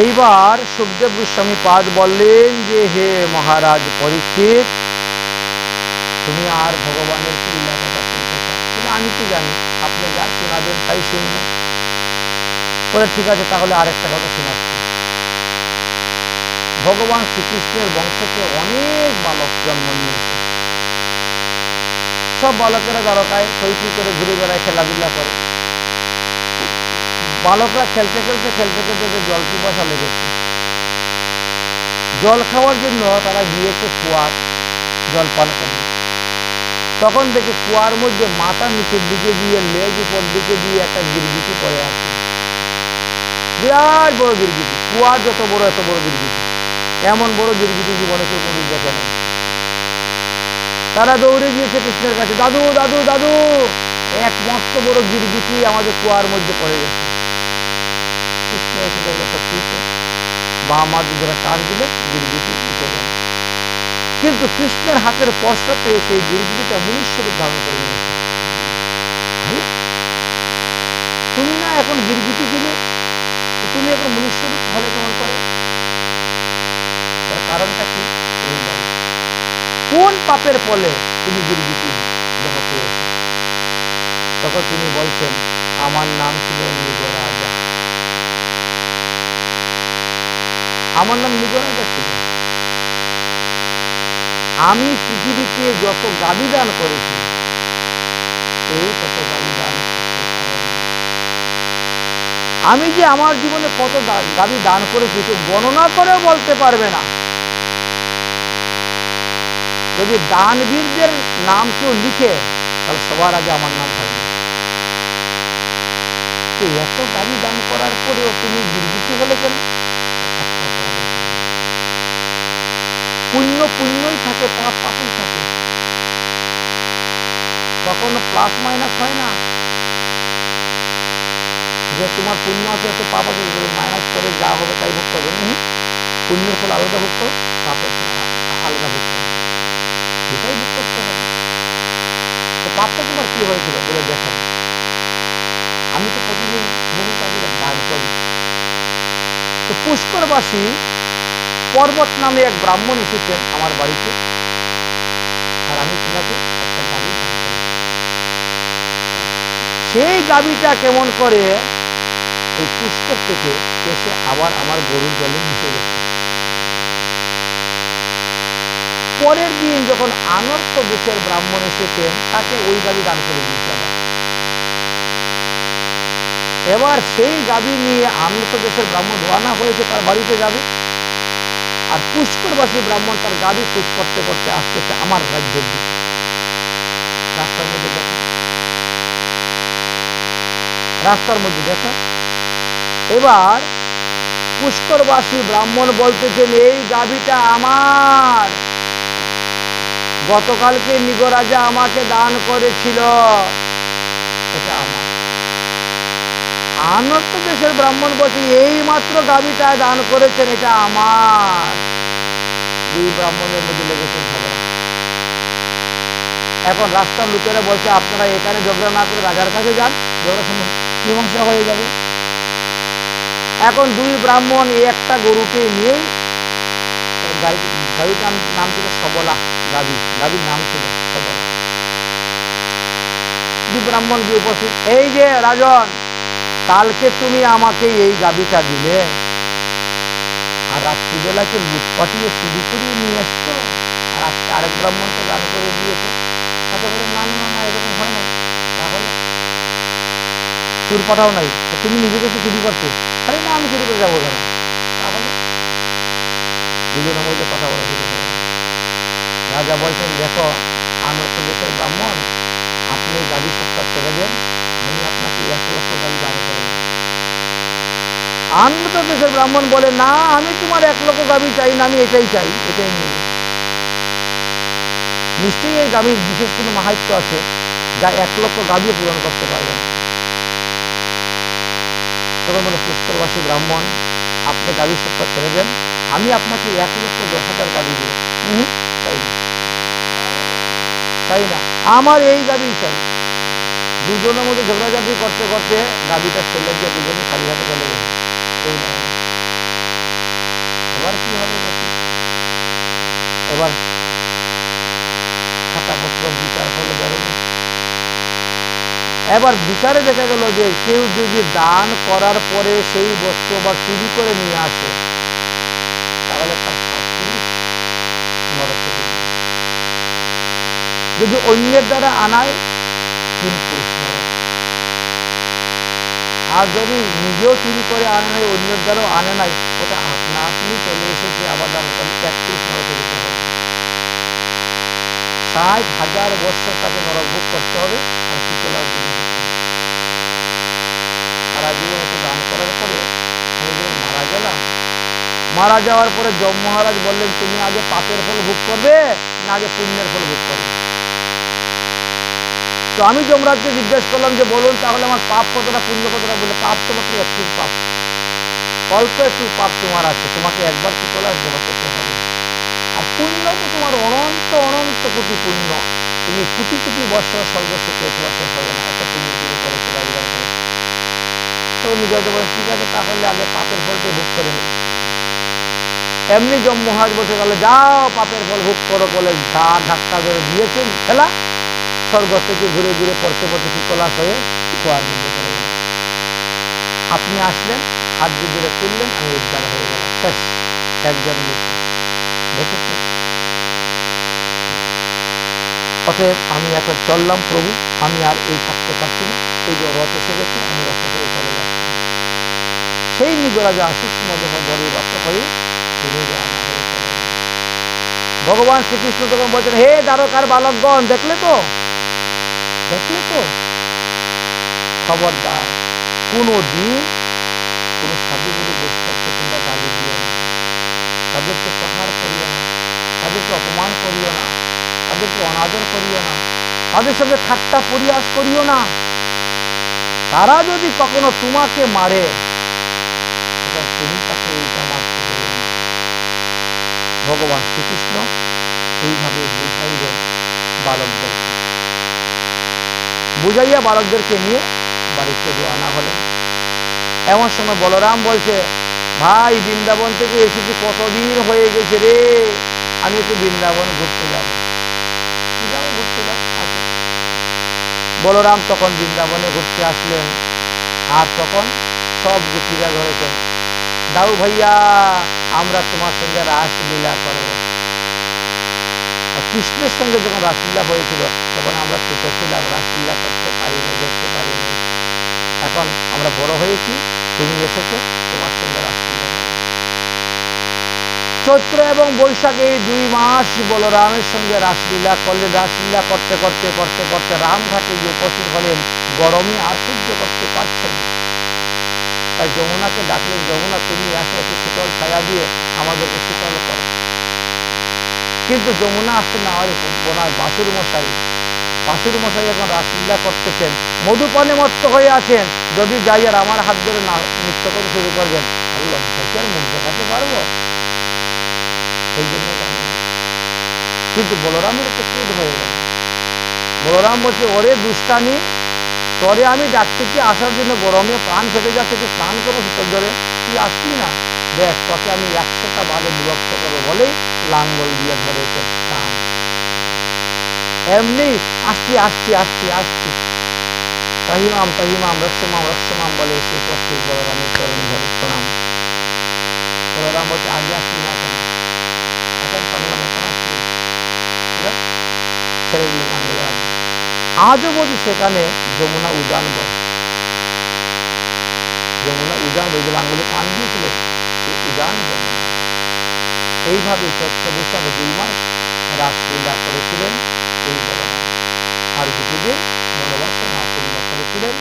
এইবার সুখদেব গোস্বামী পাদ বললেন যে, হে মহারাজ পরীক্ষিত, তুমি আর ভগবানের কি কথা শুনতে চাও? আমি কি জানি, আপনি যা শোনাবেন তাই শুনবেন বলে, ঠিক আছে, তাহলে আর একটা কথা শোনাচ্ছি। ভগবান শ্রীকৃষ্ণের বংশতে অনেক বালক জন্ম নিয়েছে। সব বালকেরা দ্বারকায় থই থই করে ঘুরে বেড়ায়, খেলাধুলা করে। বালকরা খেলতে খেলতে খেলতে খেলতে ওদের জল পিপাসা লেগেছে। জল খাওয়ার জন্য তারা গিয়েছে কুয়ার জল পান করবে তখন দেখে কুয়ার মধ্যে মাথা নিচের দিকে দিয়ে, লেজ উপর দিকে দিয়ে একটা গিরগিটি পড়ে আছে। বিরাট বড় গিরগিটি। কুয়ার যত বড়, এত বড় গিরগিটি। এমন বড় গিরগিটি জীবনে কেউ কোনোদিন দেখে নাই। তারা দৌড়ে গিয়েছে কৃষ্ণের কাছে, দাদু দাদু দাদু! এক মস্ত বড় গিরগিটি আমাদের কুয়ার মধ্যে পড়ে গেছে। বা দিলে গিরগিটি উঠে গেল কিন্তু কৃষ্ণের হাতের স্পর্শ পেয়ে সেই গিরগিটিটা মনুষ্য রূপ ধারণ করে নিয়েছে। তুমি না এখন গিরগিটি ছিলে, তো তুমি এখন মনুষ্য রূপ হলে কেমন করে। তার কারণটা কি? তুমি কোন পাপের ফলে তুমি গিরগিটি দেহ পেয়েছ? তখন তিনি বলছেন, আমার নাম ছিল নিগরাজা আমার নাম নিগরাজা ছিল আমি পৃথিবীতে যত গাবি দান করেছি কেউ তত গাবি দান। আমি যে আমার জীবনে কত গাবি দান করেছি কেউ গণনা করেও বলতে পারবে না। যদি দানবীরদের নাম কেউ লিখে, তাহলে সবার আগে আমার নাম থাকবে। এত গাড়ি দান করার পরেও তুমি গিরগিটি হলে কেন পুণ্য পুণ্যই থাকে, পাপ পাপই থাকে। কখনো প্লাস মাইনাস হয় না। যে তোমার পুণ্য আছে এত পাপ আছে মাইনাস করে যা হবে তাই ভোগ করবে। পুণ্যের ফল আলাদা ভোগ করো, পাপের ফল আলাদা ভোগ করো। দুটাই ভোগ করতে হবে। তো পাপটা তোমার কি হয়েছিল বলে দেখেন আমি তো প্রতিদিন বহু কাজে দান করি তো পুষ্করবাসী পর্বত নামে এক ব্রাহ্মণ এসেছেন আমার বাড়িতে। আর আমি তিনাকে একটা করেছি সেই গাবিটা কেমন করে এই পুষ্কর থেকে এসে আবার আমার গরুর জলে মিশে গেছে। পরের দিন যখন আনর্ত দেশের ব্রাহ্মণ এসেছেন, তাকে ওই গাবি দান করে দিয়েছে আবার। এবার সেই গাবি নিয়ে আনর্ত দেশের ব্রাহ্মণ রওনা হয়েছে তার বাড়িতে যাবে। আর পুষ্করবাসী ব্রাহ্মণ তার গাবি খুঁজ করতে করতে আসতেছে আমার রাজ্যের দিকে। রাস্তার মধ্যে দেখো। রাস্তার মধ্যে দেখো। এবার পুষ্করবাসী ব্রাহ্মণ বলতেছেন, এই গাবিটা আমার। গতকালকে নিগরাজা আমাকে দান করেছিল এটা আমার আনন্দ দেশের ব্রাহ্মণ বলছে এই মাত্র গাবিটা দান করেছেন, এটা আমার। দুই ব্রাহ্মণের মধ্যে লেগেছে ঝগড়া। এখন রাস্তার লোকেরা বলছে আপনারা এখানে ঝগড়া না করে রাজার কাছে যান, ঝগড়া মীমাংসা হয়ে যাবে। এখন দুই ব্রাহ্মণ একটা গরুকে গাড়ি গাড়ির নাম ছিল সবলা, গাবি। গাবির নাম ছিল সবলা। দুই ব্রাহ্মণ গিয়ে উপস্থিত এই যে রাজন কালকে তুমি আমাকে এই গাবিটা দিলে, আর রাত্রিবেলাকে লুট পাঠিয়ে চুরি করিয়ে নিয়ে এসছো? আর আজকে আরেক ব্রাহ্মণকে দান করে দিয়েছে? তাতে বলে না না না, এরকম হয় নাই তাহলে চুর পাঠাও নাই তুমি নিজেকে গেছো চুরি করতে আরে না, আমি চুরি করে যাব কেন? তাহলে দুজনের মধ্যে কথা বলা শুরু গেল। রাজা বলছেন, দেখো আনন্দ দেশের ব্রাহ্মণ, আপনি গাড়ি সপ্তাহ ছেড়ে দেন আমি আপনাকে এক লক্ষ গাড়ি দান করে দেব। আনন্দ দেশের ব্রাহ্মণ বলে না আমি তোমার এক লক্ষ গাবি চাই না আমি এটাই চাই এটাই নিয়ে নিশ্চয়ই এই গাভীর বিশেষ কোনো মাহাত্য আছে যা এক লক্ষ গাভীও পূরণ করতে পারবে না। তখন বলে পুষ্করবাসী ব্রাহ্মণ আপনি গাভী সপ্তাহ ছেড়ে দেন আমি আপনাকে এক লক্ষ দশ হাজার গাভী দেব। চাই না? চাই না? আমার এই গাভী চাই। দুজনের মধ্যে ঝগড়াঝাটি করতে করতে গাভীটা ছেলে দিয়ে দুজনে খালি হাতে চলে কিছুই নাই এবার কি হবে দেখি এবার খাতাপত্র বিচার হলো বেরোলো এবার বিচারে দেখা গেল যে কেউ যদি দান করার পরে সেই বস্তু আবার চুরি করে নিয়ে আসে, তাহলে তার শাস্তি নরকে যদি অন্যের দ্বারা আনায় কিন্তু আর যদি নিজেও চুরি করে আনে নাই, অন্যের দ্বারাও আনে নাই, ওটা আপনা আপনি চলে এসেছে তাহলে এক নরকে যেতে হবে ষাট হাজার বছর তাকে নরক ভোগ করতে হবে, আর হতে হবে। সারা জীবন এত দান করার পরে আমি যখন মারা গেলাম, মারা যাওয়ার পরে যম মহারাজ বললেন, তুমি আগে পাপের ফল ভোগ করবে, না আগে পুণ্যের ফল ভোগ করবে তো আমি যমরাজকে জিজ্ঞেস করলাম যে, বলুন তাহলে আমার পাপ কতটা, পুণ্য কতটা? বলে পাপ তো মাত্র একটু পাপ। অল্প একটু পাপ তোমার আছে, তোমাকে একবার শীতলার জমা করতে হবে আর পুণ্য তো তোমার অনন্ত অনন্ত কোটি পুণ্য। তুমি কোটি কোটি বছর স্বর্গ সুখে তোমার শেষ হবে না, এত পুণ্য তুমি করেছ রাজগান করেছ তখন নিজে বলেন ঠিক আছে, তাহলে আগে পাপের ফলটি ভোগ করে নিই এমনি জম মহারাজ বলছে তাহলে যাও পাপের ফল ভোগ করো বলে ঘা ধাক্কা ধরে দিয়েছেন, খেলা স্বর্গ থেকে ঘুরে ঘুরে পড়তে পড়তে শীতলাস হয়ে কুয়ার মধ্যে পড়ে গেল। আপনি আসলেন, হাত দিয়ে ধরে তুললেন, আমি উদ্ধার হয়ে গেলাম। শেষ, একজন দেখেছ অতএব আমি এখন চললাম প্রভু, আমি আর এই থাকতে পারছি না। এই যে রথ এসে গেছে, আমি রথে করে চলে যাচ্ছি। সেই নিগরাজা আশিস মদহ বরে রথ হয়ে তিনি রানা হয়ে চলে। ভগবান শ্রীকৃষ্ণ তখন বলছেন, হে দ্বারকার বালকগণ, দেখলে তো? দেখলে তো খবরদার। কোনো দিন কোনো সাধুগুরু বৈষ্ণবকে তোমরা গালি দিও না। তাদেরকে প্রহার করিও না। তাদেরকে অপমান করিও না। তাদেরকে অনাদর করিও না। তাদের সঙ্গে ঠাট্টা পরিহাস করিও না। তারা যদি কখনো তোমাকে মারে তখন তুমি তাকে উল্টা মারতে দেবে না। ভগবান শ্রীকৃষ্ণ এইভাবে বুঝাইলেন বালকদেরকে বুঝাইয়া বালকদেরকে নিয়ে বাড়িতে রওনা হলেন এমন সময় বলরাম বলছে, ভাই, বৃন্দাবন থেকে এসেছি, কতদিন হয়ে গেছে রে? আমি একটু বৃন্দাবন ঘুরতে যাব। ঘুরতে যাও আসো বলরাম তখন বৃন্দাবনে ঘুরতে আসলেন আর তখন সব গুটিরা ধরেছেন দাউ ভাইয়া, আমরা তোমার সঙ্গে রাসলীলা করব। আর কৃষ্ণের সঙ্গে যখন রাসলীলা হয়েছিল, তখন আমরা ছোট ছিলাম, রাসলীলা করতে পারিনি, দেখতে পারিনি এখন আমরা বড় হয়েছি, তুমি এসেছ, তোমার সঙ্গে রাসলীলা। চৈত্র এবং বৈশাখ দুই মাস বলরামের সঙ্গে রাসলীলা করলেন রাসলীলা করতে করতে করতে করতে রামঘাটে গিয়ে উপস্থিত হলেন, গরমে আর সহ্য করতে পারছেন তাই যমুনাকে ডাকলেন, যমুনা, তুমি আসো, একটু শীতল ছায়া দিয়ে আমাদেরকে শীতল কিন্তু যমুনা আসতে না হয় বোনার বাসুর মশাই বাসুর মশাই এখন রাসলীলা করতেছেন। মধুপানে মত্ত হয়ে আছেন। যদি যাই আর আমার হাত ধরে না, নৃত্য করতে শুরু করবেন লজ্জায় কি আর মুখ দেখাতে পারব। এই জন্য কিন্তু বলরামের তো ক্রোধ হয়ে গেল বলরাম বলছে, ওরে দুষ্টামি, তরে আমি ডাকতেছি, আসার জন্য গরমে প্রাণ ফেটে যাচ্ছে একটু স্নান করব শীতল জলে তুই আসলি না? দেখ, তোকে আমি একশোটা ভাগে বিভক্ত করব। বলেই লাঙ্গল দিয়ে ধরেছে স্নান এমনি আসছি আসছি আসছি আসছি। তাহিমাম তাহিমাম রক্ষমাম রক্ষমাম বলে এসে উপস্থিত বলরামের চরণ ধরে প্রণাম। বলরাম বলছে, আগে আসলি না কেন? এখন পারলাম এখন আসলি ছেড়ে লাঙ্গল। আজও বলছি সেখানে যমুনা উজান বয় এইভাবে চোদ্দ বৈশাখ দুই মাস রাসলীলা করেছিলেন, এই বলরাম আর দুটি দিন বনবাসে মা পূর্ণ করেছিলেন।